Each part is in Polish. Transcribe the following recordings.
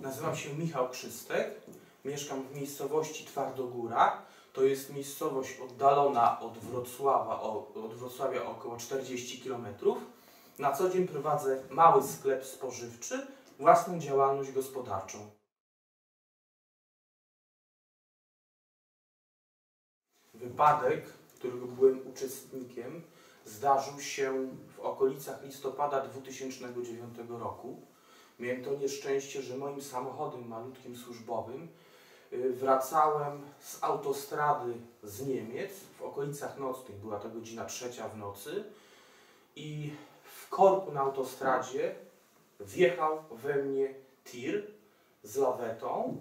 Nazywam się Michał Krzystek. Mieszkam w miejscowości Twardogóra. To jest miejscowość oddalona od Wrocławia, od Wrocławia około 40 km. Na co dzień prowadzę mały sklep spożywczy, własną działalność gospodarczą. Wypadek, którego byłem uczestnikiem, zdarzył się w okolicach listopada 2009 roku. Miałem to nieszczęście, że moim samochodem malutkim służbowym y, wracałem z autostrady z Niemiec. W okolicach nocnych, była to godzina trzecia w nocy i w korku na autostradzie wjechał we mnie tir z lawetą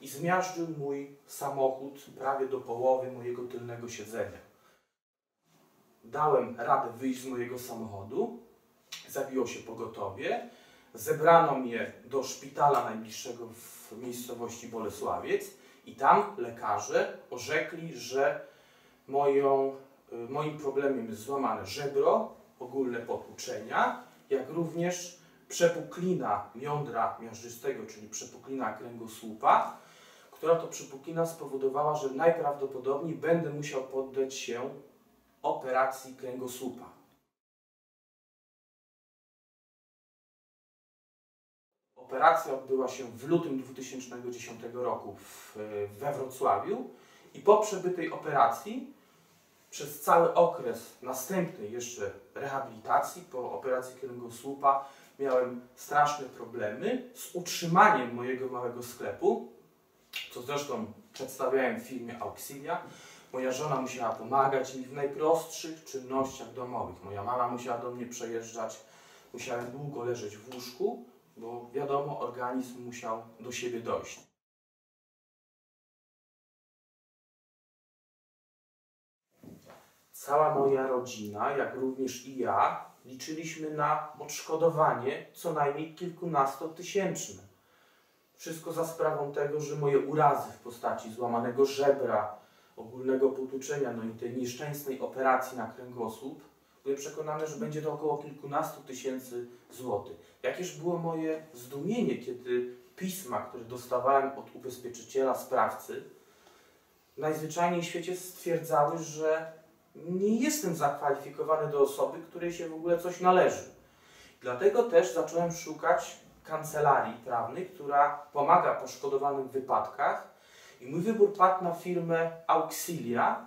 i zmiażdżył mój samochód prawie do połowy mojego tylnego siedzenia. Dałem radę wyjść z mojego samochodu, zabiło się pogotowie, zebrano mnie do szpitala najbliższego w miejscowości Bolesławiec i tam lekarze orzekli, że moją, y, moim problemem jest złamane żebro, ogólne potłuczenia, jak również przepuklina miądra miażdżystego, czyli przepuklina kręgosłupa, która to przepuklina spowodowała, że najprawdopodobniej będę musiał poddać się operacji kręgosłupa. Operacja odbyła się w lutym 2010 roku w, we Wrocławiu i po przebytej operacji przez cały okres następnej jeszcze rehabilitacji po operacji kręgosłupa miałem straszne problemy z utrzymaniem mojego małego sklepu, co zresztą przedstawiałem w filmie Auxilia. Moja żona musiała pomagać mi w najprostszych czynnościach domowych. Moja mama musiała do mnie przejeżdżać, musiałem długo leżeć w łóżku, bo wiadomo, organizm musiał do siebie dojść. Cała moja rodzina, jak również i ja, liczyliśmy na odszkodowanie co najmniej kilkunastotysięczne. Wszystko za sprawą tego, że moje urazy w postaci złamanego żebra, ogólnego potłuczenia, no i tej nieszczęsnej operacji na kręgosłup, byłem przekonany, że będzie to około kilkunastu tysięcy złotych. Jakież było moje zdumienie, kiedy pisma, które dostawałem od ubezpieczyciela, sprawcy, najzwyczajniej w świecie stwierdzały, że nie jestem zakwalifikowany do osoby, której się w ogóle coś należy. Dlatego też zacząłem szukać kancelarii prawnej, która pomaga poszkodowanym w wypadkach. I mój wybór padł na firmę Auxilia.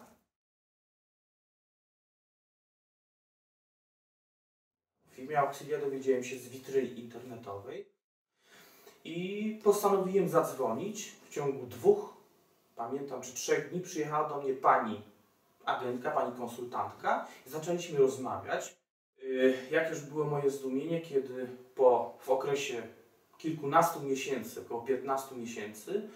W firmie Auxilia dowiedziałem się z witryny internetowej i postanowiłem zadzwonić. W ciągu dwóch, pamiętam, czy trzech dni przyjechała do mnie pani agentka, pani konsultantka i zaczęliśmy rozmawiać. Y, jak już było moje zdumienie, kiedy po, w okresie kilkunastu miesięcy, około 15 miesięcy,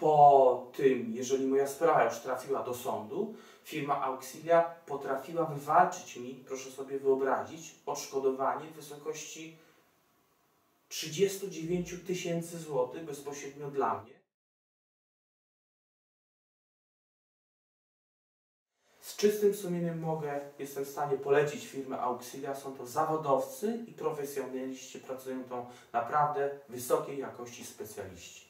po tym, jeżeli moja sprawa już trafiła do sądu, firma Auxilia potrafiła wywalczyć mi, proszę sobie wyobrazić, odszkodowanie w wysokości 39 tysięcy złotych bezpośrednio dla mnie. Z czystym sumieniem mogę, jestem w stanie polecić firmę Auxilia. Są to zawodowcy i profesjonaliści, pracują to naprawdę wysokiej jakości specjaliści.